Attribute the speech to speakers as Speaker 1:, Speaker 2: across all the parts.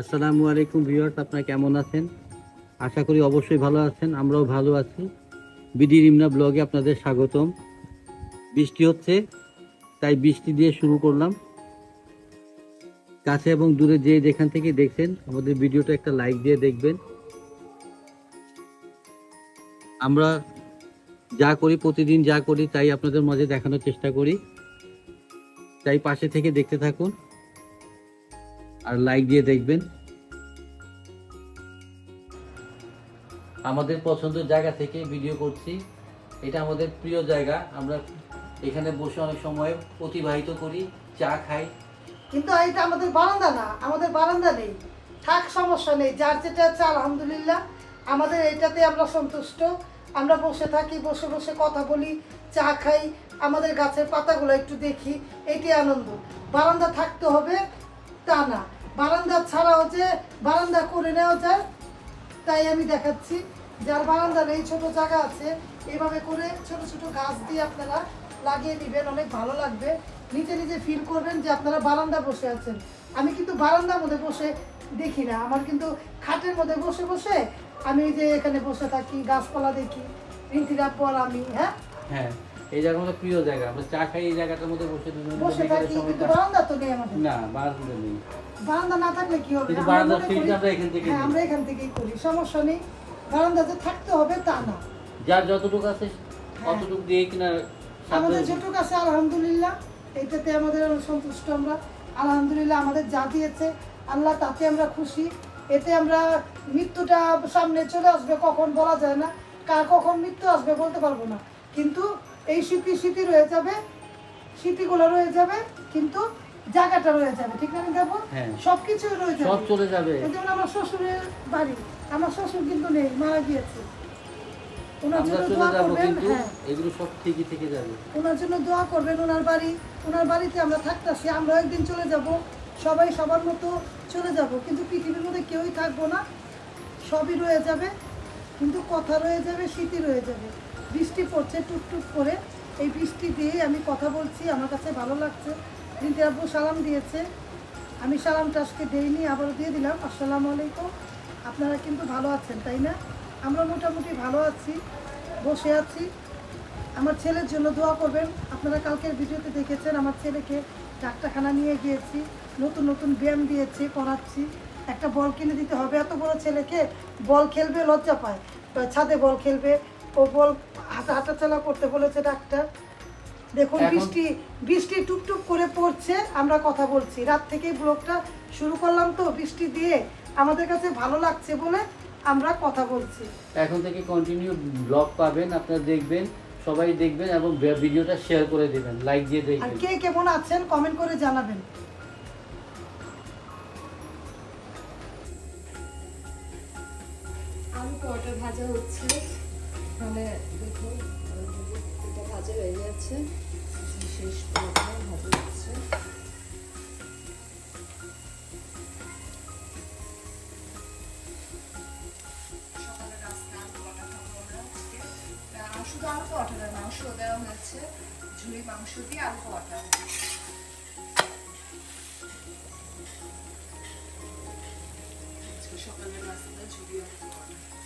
Speaker 1: আসসালামু আলাইকুম ভিউয়ার্স, আপনারা কেমন আছেন? আশা করি অবশ্যই ভালো আছেন, আমরাও ভালো আছি। বিডি রিমনা ব্লগে আপনাদের স্বাগতম। বৃষ্টি হচ্ছে, তাই বৃষ্টি দিয়ে শুরু করলাম। কাছে এবং দূরে যে যেখান থেকে দেখছেন, আমাদের ভিডিওটা একটা লাইক দিয়ে দেখবেন। আমরা যা করি, প্রতিদিন যা করি, তাই আপনাদের মাঝে দেখানোর চেষ্টা করি। তাই পাশে থেকে দেখতে থাকুন আর লাইক দিয়ে দেখবেন। আমাদের পছন্দের জায়গা থেকে ভিডিও করছি। এটা আমাদের প্রিয় জায়গা। আমরা এখানে বসে অনেক সময় অতিবাহিত করি, চা খাই।
Speaker 2: কিন্তু এটা আমাদের বারান্দা না, আমাদের বারান্দা নেই। থাক, সমস্যা নেই। যার যেটা আছে, আলহামদুলিল্লাহ, আমাদের এটাতে আমরা সন্তুষ্ট। আমরা বসে থাকি, বসে বসে কথা বলি, চা খাই, আমাদের গাছের পাতাগুলো একটু দেখি এটি আনন্দ। বারান্দা থাকতে হবে, তা না। বারান্দা ছাড়াও যে বারান্দা করে নেওয়া যায় তাই আমি দেখাচ্ছি, যার বারান্দা নেই ছোট জায়গা আছে, এভাবে করে ছোট ছোট গাছ দিয়ে আপনারা লাগিয়ে দিবেন অনেক ভালো লাগবে। নিজে নিজে ফিল করবেন যে আপনারা বারান্দা বসে আছেন। আমি কিন্তু বারান্দার মধ্যে বসে দেখি না, আমার কিন্তু খাটের মধ্যে বসে বসে আমি যে এখানে বসে থাকি, গাছপালা দেখি রিন্তিরা পর আমি হ্যাঁ?
Speaker 1: হ্যাঁ। এই প্রিয় জায়গা। আমরা চা খাই এই জায়গাটার মধ্যে বসে দুজনে
Speaker 2: বসে থাকি কিন্তু বারান্দা তো নেই আমাদের।
Speaker 1: না বারান্দা নেই।
Speaker 2: বারান্দা না থাকলে কি হবে?
Speaker 1: ফিল্ডটা
Speaker 2: করি-
Speaker 1: আমরা এখান থেকে
Speaker 2: হ্যাঁ আমরা এখান থেকেই করি সমস্যা নেই। বারান্দাতে থাকতে হবে তা না।
Speaker 1: যার যতটুকু আছে
Speaker 2: হ্যাঁ।
Speaker 1: অতটুকু দিয়ে কিনা
Speaker 2: আমাদের যেটুকু আছে আলহামদুলিল্লাহ। এটাতে আমাদের সন্তুষ্ট আমরা। আলহামদুলিল্লাহ আমাদের যা দিয়েছে আল্লাহ তাতে আমরা খুশি। এতে আমরা মৃত্যুটা সামনে চলে আসবে কখন বলা যায় না। কার কখন মৃত্যু আসবে বলতে পারব না। কিন্তু এই স্মৃতি স্মৃতি রয়ে যাবে স্মৃতিগুলো রয়ে যাবে কিন্তু জায়গাটা রয়ে যাবে ঠিক না দেখো
Speaker 1: হ্যাঁ।
Speaker 2: সব কিছুই রয়ে
Speaker 1: সব
Speaker 2: যাবে
Speaker 1: চলে যাবে।
Speaker 2: এই যেমন আমার শ্বশুরের বাড়ি আমার শ্বশুর কিন্তু নেই মারা গিয়েছে। ওনার জন্য দোয়া করবেন হ্যাঁ।
Speaker 1: এগুলো সব ঠিকই থেকে যাবে।
Speaker 2: ওনার জন্য দোয়া করবেন ওনার বাড়ি ওনার বাড়িতে আমরা থাকতেছি আমরা একদিন চলে যাব সবাই সবার মতো চলে যাব কিন্তু পৃথিবীর মধ্যে কেউই থাকব না। সবই রয়ে যাবে কিন্তু কথা রয়ে যাবে স্মৃতি রয়ে যাবে। বৃষ্টি পড়ছে, টুকটুক করে। এই বৃষ্টি দিয়েই আমি কথা বলছি, আমার কাছে ভালো লাগছে। রিন্তি আব্বু সালাম দিয়েছে। আমি সালামটা আজকে দেইনি, আবারও দিয়ে দিলাম। আসসালামু আলাইকুম। আপনারা কিন্তু ভালো আছেন, তাই না? আমরা মোটামুটি ভালো আছি, বসে আছি। আমার ছেলের জন্য দোয়া করবেন। আপনারা কালকের ভিডিওতে দেখেছেন, আমার ছেলেকে ডাক্তারখানা নিয়ে গিয়েছি, নতুন নতুন ব্যায়াম দিয়েছি পড়াচ্ছি একটা বল কিনে দিতে হবে। এত বড় ছেলেকে বল খেলবে, লজ্জা পায়। ছাদে বল খেলবে, ও বল হাঁটাচলা করতে বলেছে ডাক্তার। দেখুন বৃষ্টি বৃষ্টি টুকটুক করে পড়ছে আমরা কথা বলছি। রাত থেকেই ব্লগটা শুরু করলাম তো বৃষ্টি দিয়ে আমাদের কাছে ভালো লাগছে বলে আমরা কথা বলছি।
Speaker 1: এখন থেকে কন্টিনিউ ব্লগ পাবেন আপনারা দেখবেন সবাই দেখবেন এবং ভিডিওটা শেয়ার করে দেবেন লাইক দিয়ে
Speaker 2: আর
Speaker 1: দেখবেন
Speaker 2: কে কেমন আছেন কমেন্ট করে জানাবেন।
Speaker 3: আলু পরোটা ভাজা হচ্ছে। মানে দেখুন, এটা ভাজা হয়ে যাচ্ছে শেষ পরোটা ভাজা শুধু আলু পরোটা মাংস দেওয়া হয়েছে। ঝুড়ি মাংস দিয়ে আলু পরোটা। সকালের রাস্তা ঝুড়ি আলু পরোটা।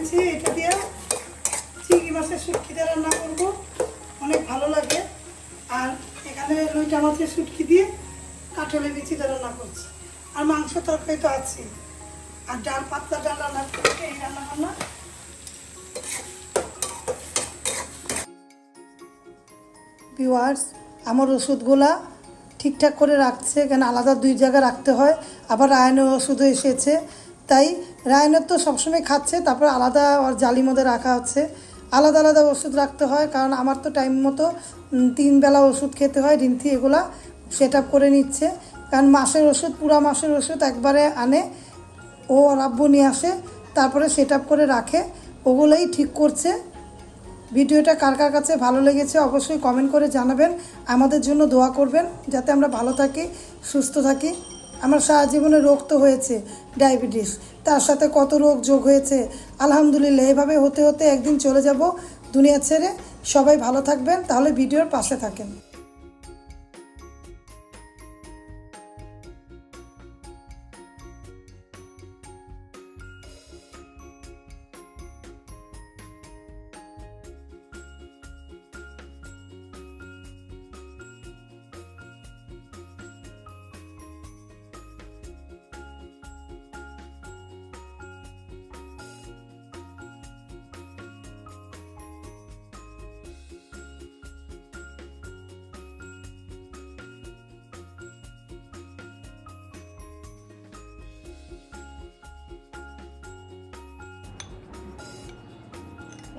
Speaker 2: এনেছি এটা দিয়ে। চিংড়ি মাছের শুটকিটা রান্না করব। অনেক ভালো লাগে। আর এখানে লইটা মাছের শুটকি দিয়ে কাঁঠালের দিয়ে রান্না করছি। আর মাংস তরকারি তো আছে আর ডাল, পাতলা ডাল রান্না করছি এই রান্না বান্না। ভিওয়ার্স আমার ওষুধগুলা ঠিকঠাক করে রাখছে। কেন আলাদা দুই জায়গায় রাখতে হয়। আবার আয়নের ওষুধও এসেছে। তাই রায়নের তো সবসময় খাচ্ছে, তারপর আলাদা আর জালি মধ্যে রাখা হচ্ছে। আলাদা আলাদা ওষুধ রাখতে হয়, কারণ আমার তো টাইম মতো তিন বেলা ওষুধ খেতে হয়, রিন্থি এগুলা সেট আপ করে নিচ্ছে। কারণ মাসের ওষুধ, পুরা মাসের ওষুধ একবারে আনে, ও আব্বু নিয়ে আসে, তারপরে সেট আপ করে রাখে, ওগুলোই ঠিক করছে। ভিডিওটা কার কার কাছে ভালো লেগেছে অবশ্যই কমেন্ট করে জানাবেন। আমাদের জন্য দোয়া করবেন, যাতে আমরা ভালো থাকি, সুস্থ থাকি। আমার সারা জীবনে রোগ তো হয়েছে, ডায়াবেটিস। তার সাথে কত রোগ যোগ হয়েছে? আলহামদুলিল্লাহ, এভাবে হতে হতে একদিন চলে যাব দুনিয়া ছেড়ে। সবাই ভালো থাকবেন, তাহলে ভিডিওর পাশে থাকেন।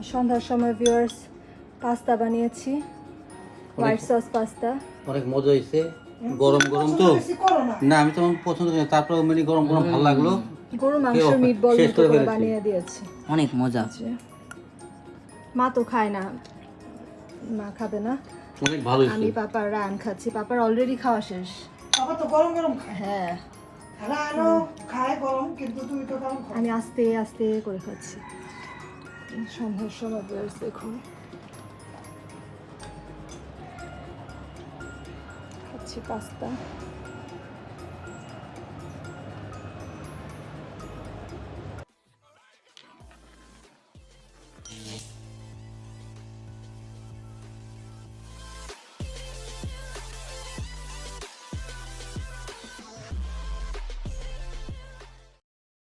Speaker 3: সন্ধ্যার সময় ভিউয়ার্স পাস্তা বানিয়েছি হোয়াইট সস পাস্তা
Speaker 1: অনেক মজা হয়েছে। গরম গরম তো।
Speaker 2: না।
Speaker 1: আমি তো পছন্দ করি তারপর মানে গরম গরম ভালো লাগল।
Speaker 3: গরু মাংস মিট বল
Speaker 1: করে
Speaker 3: বানিয়ে দিয়েছি।
Speaker 4: অনেক মজা।
Speaker 3: যে মা তো খায় না। মা খাবে না।
Speaker 1: অনেক ভালো
Speaker 3: আমি পাপার রান খাচ্ছি। পাপার অলরেডি খাওয়া শেষ।
Speaker 2: বাবা তো গরম গরম খায়।
Speaker 3: হ্যাঁ।
Speaker 2: রায়নও খায় গরম কিন্তু তুমি তো গরম
Speaker 3: আমি আস্তে আস্তে করে খাচ্ছি। সন্ধ্যার সময় ভিউয়ার্স দেখুন। খাচ্ছি পাস্তা।